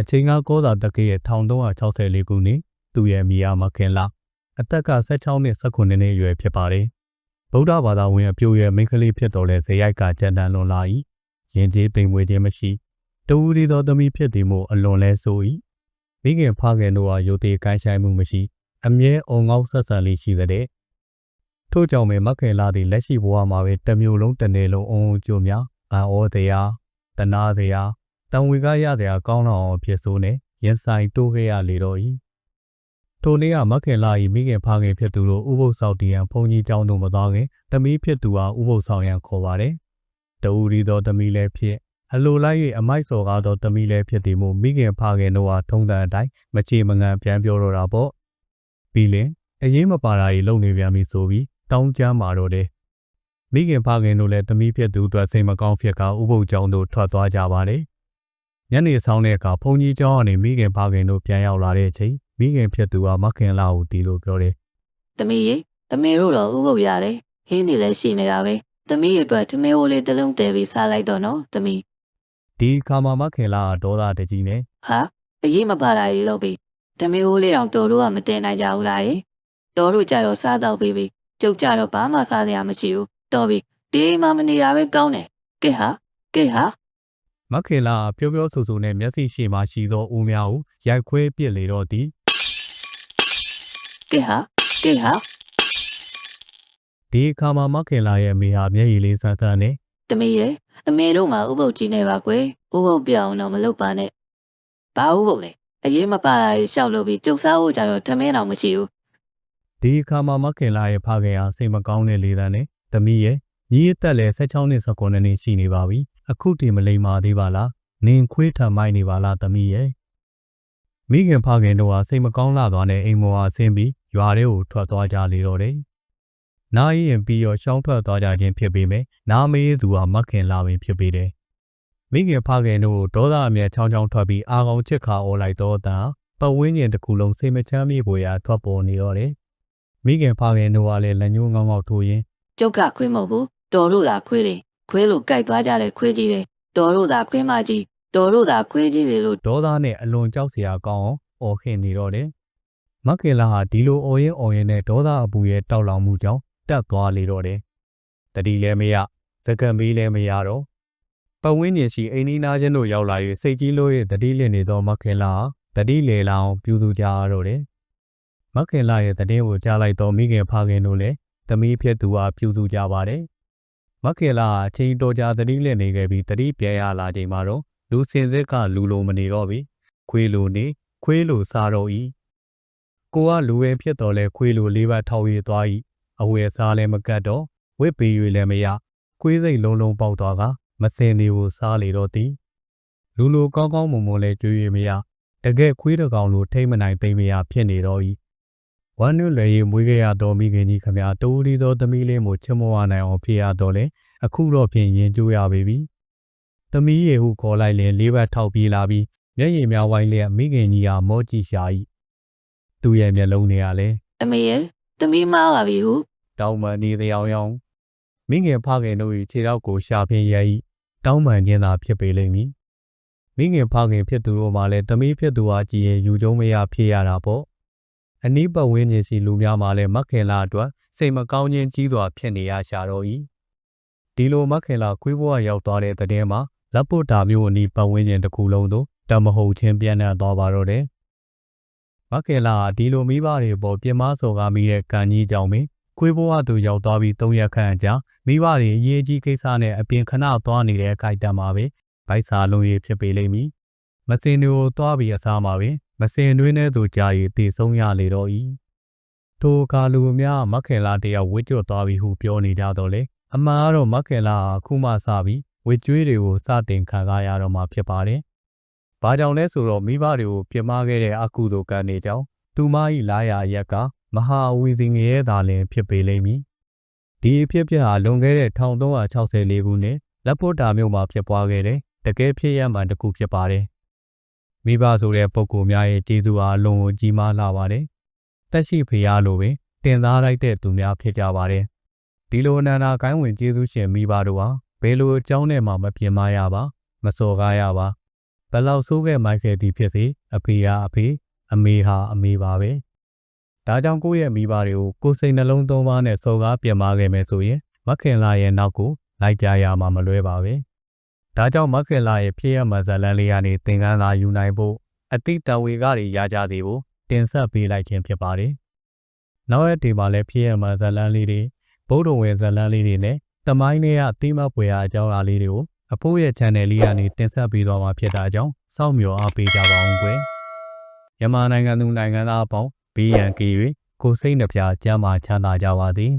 အချိန်ကကောသာတက္ကရဲ့1364ခုနှစ်သူရဲ့မိယာမခင်လာအသက်က16နှစ်19နှစ်အရွယ်ဖြစ်ပါတယ်ဗုဒ္ဓဘာသာဝင်အပြိုရဲ့မိန်းကလေးဖြစ်တော်လဲဇေယိုက်ကကြံတန်လွန်လာ၏ရင်ကျေးသိမ်မွေခြင်းမရှိတဝူဒီသောသမီးဖြစ်သည်မို့အလွန်လဲဆို၏မိခင်ဖခင်တို့ဟာယုတ်တေကိုင်းဆိုင်မှုမရှိအမြဲအုံငေါက်ဆက်ဆံလေးရှိတဲ့ထို့ကြောင့်ပဲမခင်လာသည့်လက်ရှိဘဝမှာပဲတစ်မျိုးလုံးတစ်နေ့လုံးအုံအုံကြိုများအာဩတရားတနာတရား တံဝေကရတရားကောင်းတော့အောင်ဖြစ်ဆိုးနေရင်ဆိုင်တိုးခဲ့ရလေတော့၏ထိုနေ့ကမခင်လာ၏မိခင်ဖခင်ဖြစ်သူတို့ဥပုသ်ဆောင်တီးရန်ဘုန်းကြီးကျောင်းသို့မသွားခင်တမီးဖြစ်သူဟာဥပုသ်ဆောင်ရန်ခေါ်ပါတယ်တူရီသောတမီးလည်းဖြစ်အလိုလိုက်၍အမိုက်စော်ကားသောတမီးလည်းဖြစ်သည်မို့မိခင်ဖခင်တို့ဟာထုံးတန်အတိုင်းမချေမငံပြန်ပြောတော့တာပေါ့ပြီးလင်အရင်မပါတာကြီးလုံနေပြန်ပြီဆိုပြီးတောင်းကြမ်းမာတော့တယ်မိခင်ဖခင်တို့လည်းတမီးဖြစ်သူအတွက်စိတ်မကောင်းဖြစ်ကဥပုပ်ကျောင်းသို့ထွက်သွားကြပါတယ် ညနေဆောင်တဲ့အခါဘုန်းကြီးကျောင်းကနေမိခင်ဖခင်တို့ပြန်ရောက်လာတဲ့အချိန်မိခင်ဖြစ်သူကမခင်လာကိုတီလို့ပြောတယ်။သမီးရေသမီးတို့တော့ဥပုပ်ရတယ်။ဟင်းနေလည်းရှိနေတာပဲ။သမီးရဲ့အတွက်သမီးဟိုလေးတစ်လုံးတည်ပြီးစားလိုက်တော့နော်သမီးဒီခါမှာမခင်လာကဒေါသတကြီးနဲ့။ဟာအရေးမပါတာကြီးလုပ်ပြီးသမီးဟိုလေးတော့တော်တို့ကမတင်နိုင်ကြဘူးလား။တော်တို့ကြတော့စားတော့ပြီးပြီ။ကျုပ်ကြတော့ဘာမှစားစရာမရှိဘူး။တော်ပြီဒီအိမ်မှာမနေရပဲကောင်းတယ်။ကဲဟာကဲဟာ မခင်လာကပြောပြောဆိုဆိုနဲ့မျက်စိရှိမှရှိသောဦးများကိုရိုက်ခွဲပစ်လေတော့သည်ကဲဟာကဲဟာဒီအခါမှာမခင်လာရဲ့အမေဟာမျက်ရည်လေးဆန်းဆန်းနဲ့သမီးရေအမေတို့မှဥပုပ်ကြီးနေပါကွယ်။ဥပုပ်ပြောင်းတော့မလုပ်ပါနဲ့။ဘာဥပုပ်လဲ။အရေးမပါတာကြီးရှောက်လို့ပြီးကျုပ်စားဖို့ကြတော့ထမင်းတော့မရှိဘူးဒီအခါမှာမခင်လာရဲ့ဖခင်ဟာစိတ်မကောင်းတဲ့လေသံနဲ့သမီးရဲ့ ညီအသက်လည်း16နှစ်19နှစ်ရှိနေပါပြီအခုတည်းမလိမ္မာသေးပါလားနင်ခွေးထမိုက်နေပါလားသမီးရဲ့မိခင်ဖခင်တို့ဟာစိတ်မကောင်းလာသွားတဲ့အိမ်မော်ဟာဆင်းပြီးရွာထဲကိုထွက်သွားကြလေတော့တယ်နားရင်ပြီးတော့ရှောင်းထွက်သွားကြခြင်းဖြစ်ပေမဲ့နားမေးသူဟာမခင်လာပင်ဖြစ်ပေတယ်မိခင်ဖခင်တို့ဒေါသအမျက်ချောင်းချောင်းထွက်ပြီးအာကောင်ချစ်ခါအော်လိုက်တော့တာပတ်ဝန်းကျင်တစ်ခုလုံးစိတ်မချမ်းမြေ့ပေါ်ရာထွက်ပေါ်နေတော့တယ်မိခင်ဖခင်တို့ကလည်းလက်ညှိုးငေါငေါထိုးရင်းကျုပ်ကခွေးမဟုတ်ဘူး တော်တို့သာခွေးတွေခွေးလို့ကြိုက်သွားကြတဲ့ခွေးကြီးတွေတော်တို့သာခွေးမကြီးတော်တို့သာခွေးကြီးတွေလို့ဒေါသနဲ့အလွန်ကြောက်စရာကောင်းအောင်အော်ခင်းနေတော့တယ်။မကေလာဟာဒီလိုအော်ရင်အော်ရင်နဲ့ဒေါသအပူရဲ့တောက်လောင်မှုကြောင့်တက်သွားလေတော့တယ်။တတိလည်းမရစကံမီးလည်းမရတော့ပဝင်းကျင်ရှိအိမ်နီးနားချင်းတို့ရောက်လာ၍စိတ်ကြီးလို့ရဲ့တတိလင့်နေသောမခင်လာဟာတတိလေလောင်ပြူစုကြရတော့တယ်။မခင်လာရဲ့တည်င်းကိုကြားလိုက်တော့မိခင်ဖခင်တို့လည်းသမီးဖြစ်သူဟာပြူစုကြပါတယ်။ မခင်လာဟာအချိန်တော်ကြာတတိလင့်နေခဲ့ပြီးတတိပြန်ရလာချိန်မှာတော့လူစင်စစ်ကလူလိုမနေတော့ပြီခွေးလိုနေခွေးလိုစားတော့ဤကိုကလူဝဲဖြစ်တော်လဲခွေးလိုလေးပါထောက်ရသွားဤအဝယ်စားလည်းမကတ်တော့ဝစ်ပေ၍လည်းမရခွေးစိတ်လုံးလုံးပေါက်သွားကမစင်နေကိုစားလေတော့သည်လူလိုကောင်းကောင်းမွန်မွန်လဲကြွေးရမရတကယ်ခွေးတကောင်လိုထိမ့်မနိုင်သိမ့်မရဖြစ်နေတော့ဤ ဝမ်းနည်းလည်းရမွေးခဲ့ရတော်မိခင်ကြီးခမတိုးဒီသောသမီးလေးမို့ချမဝနိုင်အောင်ဖြစ်ရတော့လဲအခုတော့ဖြင့်ရင်ကျိုးရပေပြီသမီးရေဟုခေါ်လိုက်လင်လေးဘက်ထောက်ပြေးလာပြီးမျက်ရည်များဝိုင်းလျက်မိခင်ကြီးဟာမောကြည့်ရှာ၏သူ့ရဲ့မျက်လုံးတွေကလည်းသမီးရဲ့သမီးမားပါပြီဟုတောင်းပန်နေသယောင်ယောင်မိခင်ဖခင်တို့၏ခြေထောက်ကိုရှာဖင်ရ၏တောင်းပန်ခြင်းသာဖြစ်ပေလိမ့်မည်မိခင်ဖခင်ဖြစ်သူတို့မှလည်းသမီးဖြစ်သူဟာကြည်ရင်ယူကျုံမရဖြစ်ရတာပေါ့ အနီးပတ်ဝန်းကျင်စီလူများမှလည်းမခင်လာအတွက်စိတ်မကောင်းခြင်းကြီးစွာဖြစ်နေရရှာတော့၏ဒီလိုမခင်လာခွေးဘဝရောက်သွားတဲ့တဲ့င်းမှာလက်ပုတ်တာမျိုးအနီးပတ်ဝန်းကျင်တစ်ခုလုံးသို့တမဟုတ်ချင်းပြန့်နှံ့သွားပါတော့တယ်။မကေလာကဒီလိုမိဘတွေပေါ်ပြင်မစော်ကားမိတဲ့ကံကြီးကြောင့်ပင်ခွေးဘဝသူရောက်သွားပြီး၃ရက်ခန့်အကြာမိဘတွေအရေးကြီးကိစ္စနဲ့အပြင်ခဏသွားနေတဲ့အခိုက်အတန့်မှာပဲဗိုက်စာလုံးရည်ဖြစ်ပေလိမ့်မည်။မစင်တွေကိုသွားပြီးအစားမှာပင် မစင်တွင်းထဲသို့ကြာရည်တည်ဆုံးရလေတော့၏။ထိုကာလူအများမခင်လာတယောက်ဝစ်ကျွတ်သွားပြီဟုပြောနေကြတော့လေအမှန်ကတော့မခင်လာကခုမှစပြီးဝေကျွေးတွေကိုစတင်ခံကားရတော့မှာဖြစ်ပါတယ်။ဘာကြောင့်လဲဆိုတော့မိဘတွေကိုပြမခဲ့တဲ့အကုသိုလ်ကံတွေကြောင့်သူမ၏လာရအရက်ကမဟာအဝီစီငရဲသာလင်ဖြစ်ပေလိမ့်မည်။ဒီအဖြစ်အပျက်ဟာလွန်ခဲ့တဲ့1364ခုနှစ်လက်ဖို့တာမြို့မှာဖြစ်ပွားခဲ့တဲ့တကယ်ဖြစ်ရမှန်တစ်ခုဖြစ်ပါတယ်။ မိဘဆိုတဲ့ပုံကိုများရဲ့ကျေးဇူးအားအလွန်ကိုကြီးမားလာပါတယ်။တက်ရှိဖရာလိုပင်တင်သားလိုက်တဲ့သူများဖြစ်ကြပါတယ်။ဒီလိုအနန္တကိုင်းဝင်ကျေးဇူးရှင်မိဘတို့ဟာဘယ်လိုအကြောင်းနဲ့မှမပြင်မရပါမစော်ကားရပါဘယ်လောက်ဆိုးခဲ့မိုက်ခဲ့သည်ဖြစ်စေအဖေဟာအဖေအမေဟာအမေပါပဲဒါကြောင့်ကိုယ့်ရဲ့မိဘတွေကိုကိုယ်စိတ်နှလုံးသုံးပါးနဲ့စော်ကားပြင်မာခဲ့မယ်ဆိုရင်မခင်လာရဲ့နောက်ကိုလိုက်ကြရမှာမလွဲပါပဲ ဒါကြောင့်မခင်လာရဲ့ဖြစ်ရမှန်ဇာလန်လေးကနေသင်ခန်းစာယူနိုင်ဖို့အတိတ်တဝေကတွေရကြသေးဖို့တင်ဆက်ပေးလိုက်ခြင်းဖြစ်ပါတယ်နောက်ရက်ဒီမှာလည်းဖြစ်ရမှန်ဇာလန်လေးတွေဗုဒ္ဓဝင်ဇာလန်လေးတွေနဲ့တမိုင်းတွေကအတိမပွေရာအကြောင်းအရာလေးတွေကိုအဖိုးရဲ့ channel လေးကနေတင်ဆက်ပေးသွားမှာဖြစ်တာကြောင့်စောင့်မျှော်အားပေးကြပါအောင်ကွယ်မြန်မာနိုင်ငံသူနိုင်ငံသားအပေါင်းဘေးရန်ကင်း၍ကိုယ်စိတ်နှပြကျမ်းမာချမ်းသာကြပါသည်